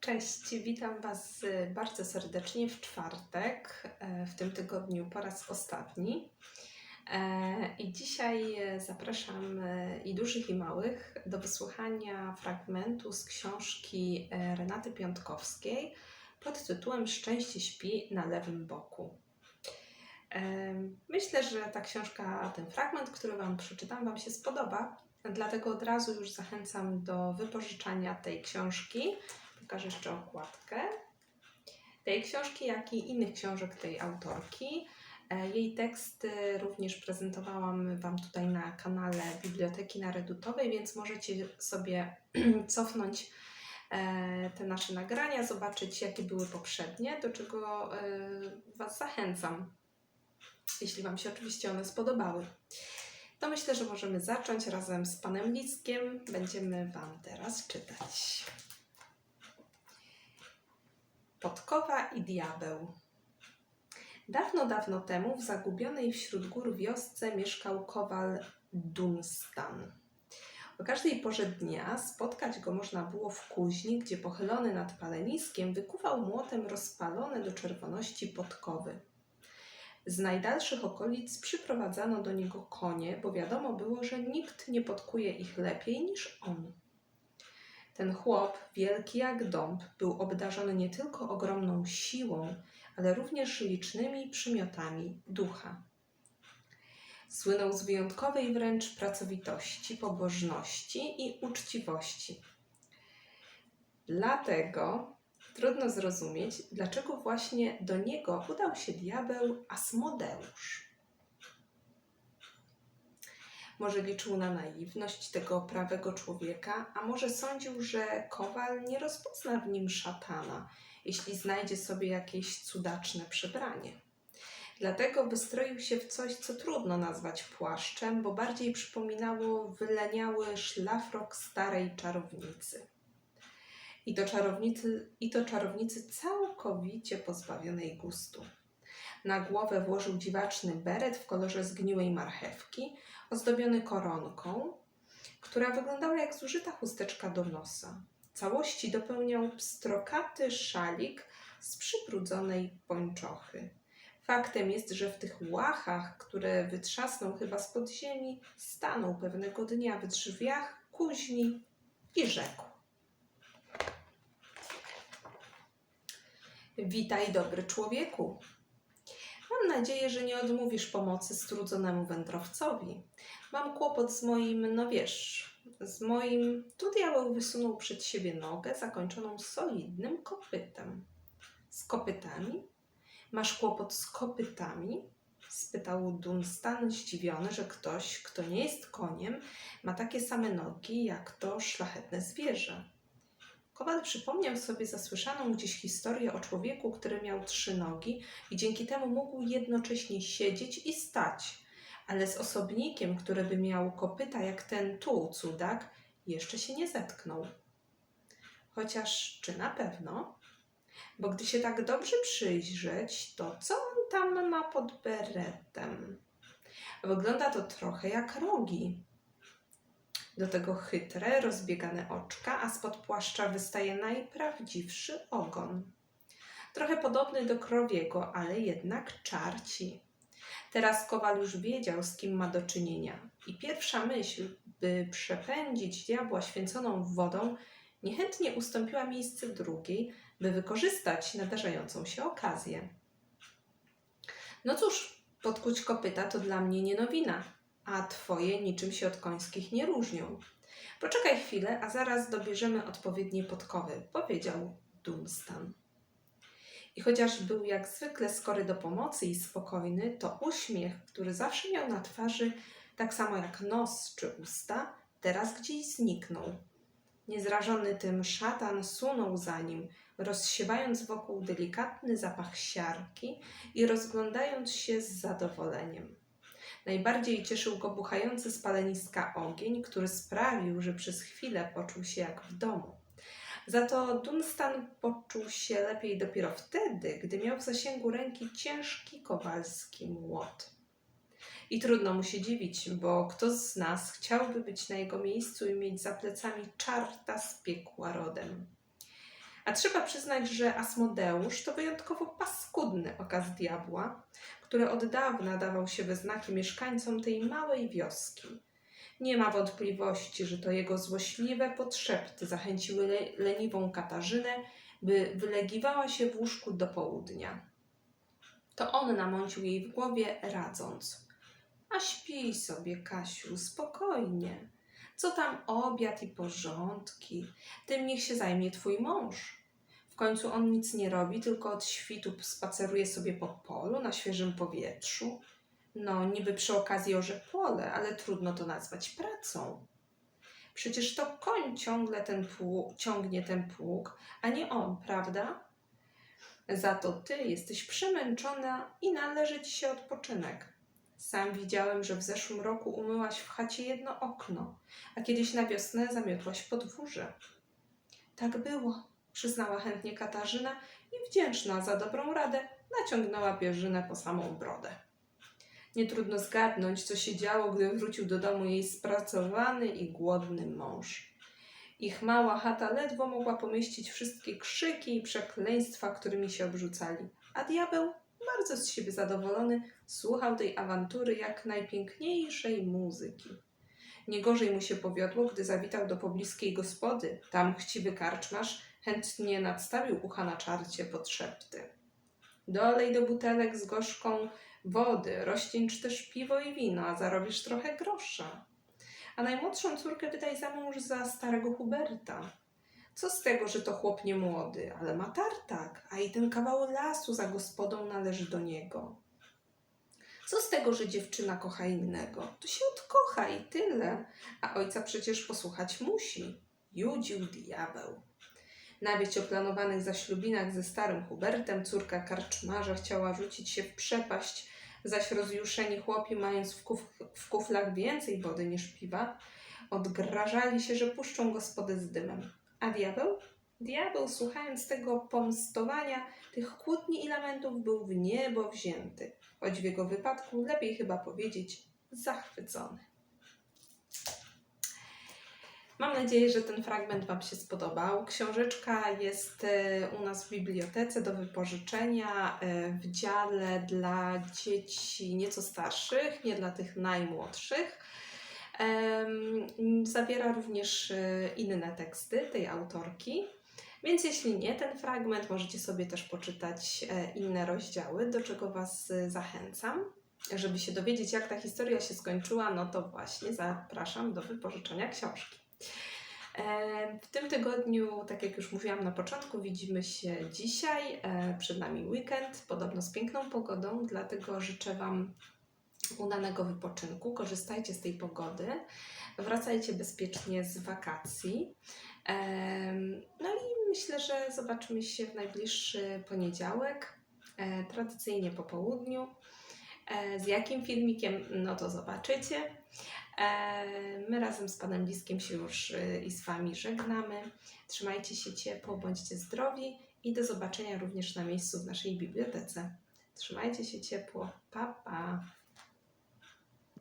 Cześć, witam Was y, bardzo serdecznie w czwartek, e, w tym tygodniu po raz ostatni. E, I dzisiaj e, zapraszam i dużych, i małych do wysłuchania fragmentu z książki Renaty Piątkowskiej pod tytułem Szczęście śpi na lewym boku. Myślę, że ta książka, ten fragment, który Wam przeczytam, Wam się spodoba, dlatego od razu już zachęcam do wypożyczania tej książki. Pokażę jeszcze okładkę tej książki, jak i innych książek tej autorki. E, Jej teksty również prezentowałam Wam tutaj na kanale Biblioteki Naredutowej, więc możecie sobie cofnąć e, te nasze nagrania, zobaczyć jakie były poprzednie, do czego e, Was zachęcam, jeśli Wam się oczywiście one spodobały. To myślę, że możemy zacząć razem z Panem Liskiem. Będziemy Wam teraz czytać. Podkowa i diabeł. Dawno, dawno temu w zagubionej wśród gór wiosce mieszkał kowal Dunstan. O każdej porze dnia spotkać go można było w kuźni, gdzie pochylony nad paleniskiem wykuwał młotem rozpalone do czerwoności podkowy. Z najdalszych okolic przyprowadzano do niego konie, bo wiadomo było, że nikt nie podkuje ich lepiej niż on. Ten chłop, wielki jak dąb, był obdarzony nie tylko ogromną siłą, ale również licznymi przymiotami ducha. Słynął z wyjątkowej wręcz pracowitości, pobożności i uczciwości. Dlatego trudno zrozumieć, dlaczego właśnie do niego udał się diabeł Asmodeusz. Może liczył na naiwność tego prawego człowieka, a może sądził, że kowal nie rozpozna w nim szatana, jeśli znajdzie sobie jakieś cudaczne przebranie. Dlatego wystroił się w coś, co trudno nazwać płaszczem, bo bardziej przypominało wyleniały szlafrok starej czarownicy. I to czarownicy, i to czarownicy całkowicie pozbawionej gustu. Na głowę włożył dziwaczny beret w kolorze zgniłej marchewki, ozdobiony koronką, która wyglądała jak zużyta chusteczka do nosa. Całości dopełniał pstrokaty szalik z przybrudzonej pończochy. Faktem jest, że w tych łachach, które wytrzasnął chyba spod ziemi, stanął pewnego dnia w drzwiach kuźni i rzekł. Witaj, dobry człowieku. Mam nadzieję, że nie odmówisz pomocy strudzonemu wędrowcowi. Mam kłopot z moim, no wiesz, z moim. Tu diabeł wysunął przed siebie nogę zakończoną solidnym kopytem. Z kopytami? Masz kłopot z kopytami? spytał Dunstan zdziwiony, że ktoś, kto nie jest koniem, ma takie same nogi jak to szlachetne zwierzę. Kowal przypomniał sobie zasłyszaną gdzieś historię o człowieku, który miał trzy nogi i dzięki temu mógł jednocześnie siedzieć i stać, ale z osobnikiem, który by miał kopyta jak ten tu cudak, jeszcze się nie zetknął. Chociaż czy na pewno? Bo gdy się tak dobrze przyjrzeć, to co on tam ma pod beretem? Wygląda to trochę jak rogi. Do tego chytre, rozbiegane oczka, a spod płaszcza wystaje najprawdziwszy ogon. Trochę podobny do krowiego, ale jednak czarci. Teraz Kowal już wiedział, z kim ma do czynienia. I pierwsza myśl, by przepędzić diabła święconą wodą, niechętnie ustąpiła miejsce drugiej, by wykorzystać nadarzającą się okazję. No cóż, podkuć kopyta to dla mnie nie nowina, a twoje niczym się od końskich nie różnią. Poczekaj chwilę, a zaraz dobierzemy odpowiednie podkowy, powiedział Dunstan. I chociaż był jak zwykle skory do pomocy i spokojny, to uśmiech, który zawsze miał na twarzy, tak samo jak nos czy usta, teraz gdzieś zniknął. Niezrażony tym szatan sunął za nim, rozsiewając wokół delikatny zapach siarki i rozglądając się z zadowoleniem. Najbardziej cieszył go buchający z paleniska ogień, który sprawił, że przez chwilę poczuł się jak w domu. Za to Dunstan poczuł się lepiej dopiero wtedy, gdy miał w zasięgu ręki ciężki kowalski młot. I trudno mu się dziwić, bo kto z nas chciałby być na jego miejscu i mieć za plecami czarta z piekła rodem. A trzeba przyznać, że Asmodeusz to wyjątkowo paskudny okaz diabła, który od dawna dawał się we znaki mieszkańcom tej małej wioski. Nie ma wątpliwości, że to jego złośliwe podszepty zachęciły le- leniwą Katarzynę, by wylegiwała się w łóżku do południa. To on namącił jej w głowie, radząc: A śpij sobie, Kasiu, spokojnie. Co tam obiad i porządki? Tym niech się zajmie twój mąż. Końcu on nic nie robi, tylko od świtu spaceruje sobie po polu na świeżym powietrzu. No, niby przy okazji orze pole, ale trudno to nazwać pracą. Przecież to koń ciągle ten pług, ciągnie ten pług, a nie on, prawda? Za to ty jesteś przemęczona i należy ci się odpoczynek. Sam widziałem, że w zeszłym roku umyłaś w chacie jedno okno, a kiedyś na wiosnę zamiotłaś podwórze. Tak było, przyznała chętnie Katarzyna i wdzięczna za dobrą radę naciągnęła pierzynę po samą brodę. Nie trudno zgadnąć, co się działo, gdy wrócił do domu jej spracowany i głodny mąż. Ich mała chata ledwo mogła pomieścić wszystkie krzyki i przekleństwa, którymi się obrzucali, a diabeł, bardzo z siebie zadowolony, słuchał tej awantury jak najpiękniejszej muzyki. Nie gorzej mu się powiodło, gdy zawitał do pobliskiej gospody. Tam chciwy karczmarz chętnie nadstawił ucha na czarcie pod szepty. Dolej do butelek z gorzką wody, czy też piwo i wino, a zarobisz trochę grosza. A najmłodszą córkę wydaj za mąż za starego Huberta. Co z tego, że to chłop nie młody, ale ma tartak, a i ten kawał lasu za gospodą należy do niego. Co z tego, że dziewczyna kocha innego? To się odkocha i tyle, a ojca przecież posłuchać musi. Judził diabeł. Na wieść o planowanych zaślubinach ze starym Hubertem córka karczmarza chciała rzucić się w przepaść, zaś rozjuszeni chłopi, mając w, kuf w kuflach więcej wody niż piwa, odgrażali się, że puszczą gospodę z dymem. A diabeł? Diabeł, słuchając tego pomstowania, tych kłótni i lamentów, był w niebo wzięty, choć w jego wypadku lepiej chyba powiedzieć zachwycony. Mam nadzieję, że ten fragment Wam się spodobał. Książeczka jest e, u nas w bibliotece do wypożyczenia e, w dziale dla dzieci nieco starszych, nie dla tych najmłodszych. Zawiera również e, inne teksty tej autorki. Więc jeśli nie ten fragment, możecie sobie też poczytać inne rozdziały, do czego Was zachęcam. Żeby się dowiedzieć, jak ta historia się skończyła, no to właśnie zapraszam do wypożyczenia książki. W tym tygodniu, tak jak już mówiłam na początku, widzimy się dzisiaj. E, Przed nami weekend, podobno z piękną pogodą, dlatego życzę Wam udanego wypoczynku. Korzystajcie z tej pogody. Wracajcie bezpiecznie z wakacji. No i myślę, że zobaczymy się w najbliższy poniedziałek, e, tradycyjnie po południu. E, Z jakim filmikiem, no to zobaczycie. E, My razem z Panem Liskiem się już y, i z Wami żegnamy. Trzymajcie się ciepło, bądźcie zdrowi i do zobaczenia również na miejscu w naszej bibliotece. Trzymajcie się ciepło. Pa, pa.